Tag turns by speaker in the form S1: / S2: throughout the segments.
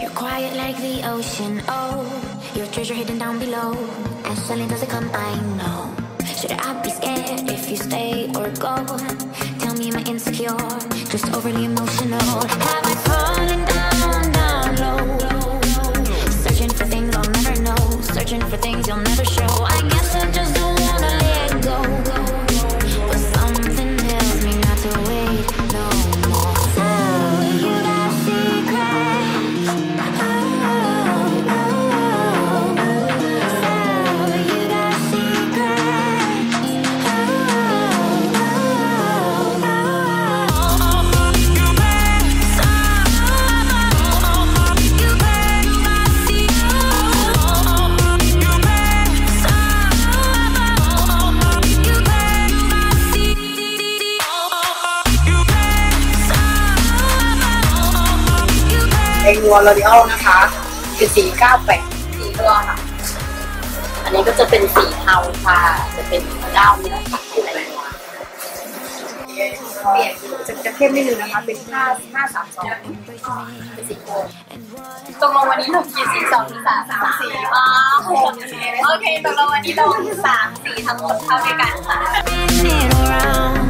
S1: You're quiet like the ocean, oh. Your treasure hidden down below. As suddenly does it come, I know. Should I be scared if you stay or go? Tell me, am I insecure? Just overly emotional. Have I fallen down, down low? Searching for things I'll never know. Searching for things you'll never show. I guess I just
S2: ไองัวลอรีออลนะคะคือสี98สีตัวค่ะ อันนี้ก็จะเป็นสีเทาค่ะ จะเป็นเจ้าเนื้อสัตว์อะไรงัวเปลี่ยนจะจะเข้มนิดนึงนะคะ เป็น5 5 3 2เป็นสีโกล
S3: ตกลงวันนี้ลงกี่สีสองหรือสามสามสีอ๋อโอเคตกลงวันนี้ลงสามสีทั้งหมดเท่าด้วยกันค่ะ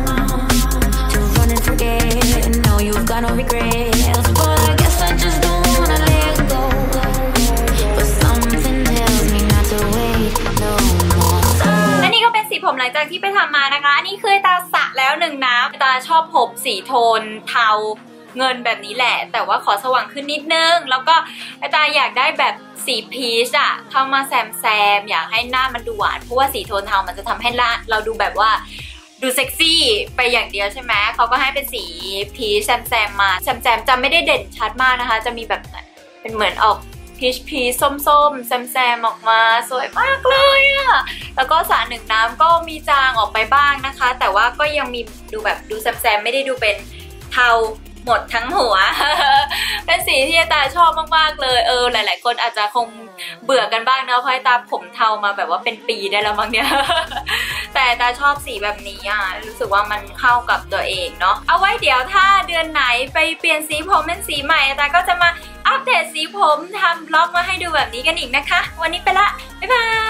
S3: หลังจากที่ไปทำมานะคะ อันนี้คือตาสะแล้วหนึ่งนะตาชอบผมสีโทนเทาเงินแบบนี้แหละ แต่ว่าขอสว่างขึ้นนิดนึง แล้วก็ตาอยากได้แบบสีพีชอะเข้ามาแซมแซมอยากให้หน้ามันดูหวานเพราะว่าสีโทนเทามันจะทำให้เราดูแบบว่าดูเซ็กซี่ไปอย่างเดียวใช่ไหมเขาก็ให้เป็นสีพีชแซมแซมมาแซมแซมจะไม่ได้เด่นชัดมากนะคะ จะมีแบบเป็นเหมือนออกพีชพีชส้มๆแซมแซมออกมาสวยมากเลยอะ แล้วก็สารหนึ่งน้ำก็มีจางออกไปบ้างนะคะ แต่ว่าก็ยังมีดูแบบดูแซมๆไม่ได้ดูเป็นเทาหมดทั้งหัว เป็นสีที่ตาชอบมากๆเลย เออ หลาย ๆ คนอาจจะคงเบื่อกันบ้างเนอะเพราะให้ตาผมเทามาแบบว่าเป็นปีได้แล้วมั้งเนี่ย แต่ตาชอบสีแบบนี้อะ รู้สึกว่ามันเข้ากับตัวเองเนาะ เอาไว้เดี๋ยวถ้าเดือนไหนไปเปลี่ยนสีผมเป็นสีใหม่ตาก็จะมาอัปเดตสีผมทำบล็อกมาให้ดูแบบนี้กันอีกนะคะ วันนี้ไปละ บ๊ายบาย